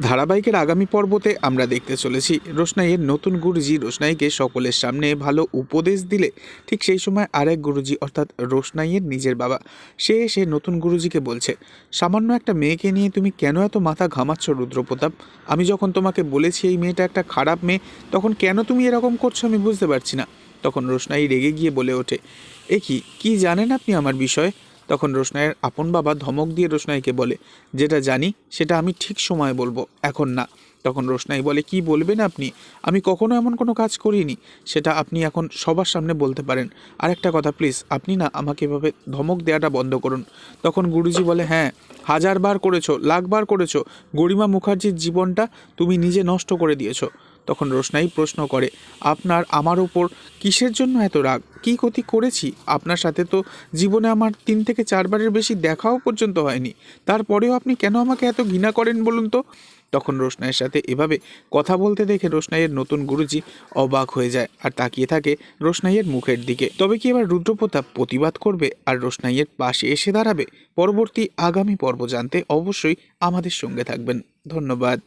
ধারাবাহিকের আগামী পর্বতে আমরা দেখতে চলেছি রোশনাইয়ের নতুন গুরুজি রোশনাইকে সকলের সামনে ভালো উপদেশ দিলে ঠিক সেই সময় আরেক গুরুজি, অর্থাৎ রোশনাইয়ের নিজের বাবা। সে এসে নতুন গুরুজিকে বলছে, সামান্য একটা মেয়েকে নিয়ে তুমি কেন এত মাথা ঘামাচ্ছ রুদ্রপ্রতাপ? আমি যখন তোমাকে বলেছি এই মেয়েটা একটা খারাপ মেয়ে, তখন কেন তুমি এরকম করছ আমি বুঝতে পারছি না। তখন রোশনাই রেগে গিয়ে বলে ওঠে, এ কি কি জানেন আপনি আমার বিষয়ে? তখন রোশনাইয়ের আপন বাবা ধমক দিয়ে রোশনাইকে বলে, যেটা জানি, সেটা আমি ঠিক সময় বলব, এখন না। তখন রোশনাই বলে, কি বলবেন আপনি? আমি কখনো এমন কোনো কাজ করিনি। সেটা আপনি এখন সবার সামনে বলতে পারেন। আর একটা কথা, প্লিজ, আপনি না আমাকে এভাবে ধমক দেওয়াটা বন্ধ করুন। তখন গুরুজি বলে হ্যাঁ হাজারবার করেছ, লাখবার করেছ। গরিমা মুখার্জির জীবনটা তুমি নিজে নষ্ট করে দিয়েছ। তখন রোশনাই প্রশ্ন করে, আপনার আমার ওপর কিসের জন্য এত রাগ? কী ক্ষতি করেছি? আপনার সাথে তো জীবনে আমার তিন থেকে চারবারের বেশি দেখাও পর্যন্ত হয়নি। তারপরেও আপনি কেন আমাকে এত ঘৃণা করেন বলুন তো? তখন রোশনাইয়ের সাথে এভাবে কথা বলতে দেখে রোশনাইয়ের নতুন গুরুজি অবাক হয়ে যায় আর তাকিয়ে থাকে রোশনাইয়ের মুখের দিকে। তবে কি এবার রুদ্রপ্রতাপ প্রতিবাদ করবে আর রোশনাইয়ের পাশে এসে দাঁড়াবে? পরবর্তী আগামী পর্ব জানতে অবশ্যই আমাদের সঙ্গে থাকবেন। ধন্যবাদ।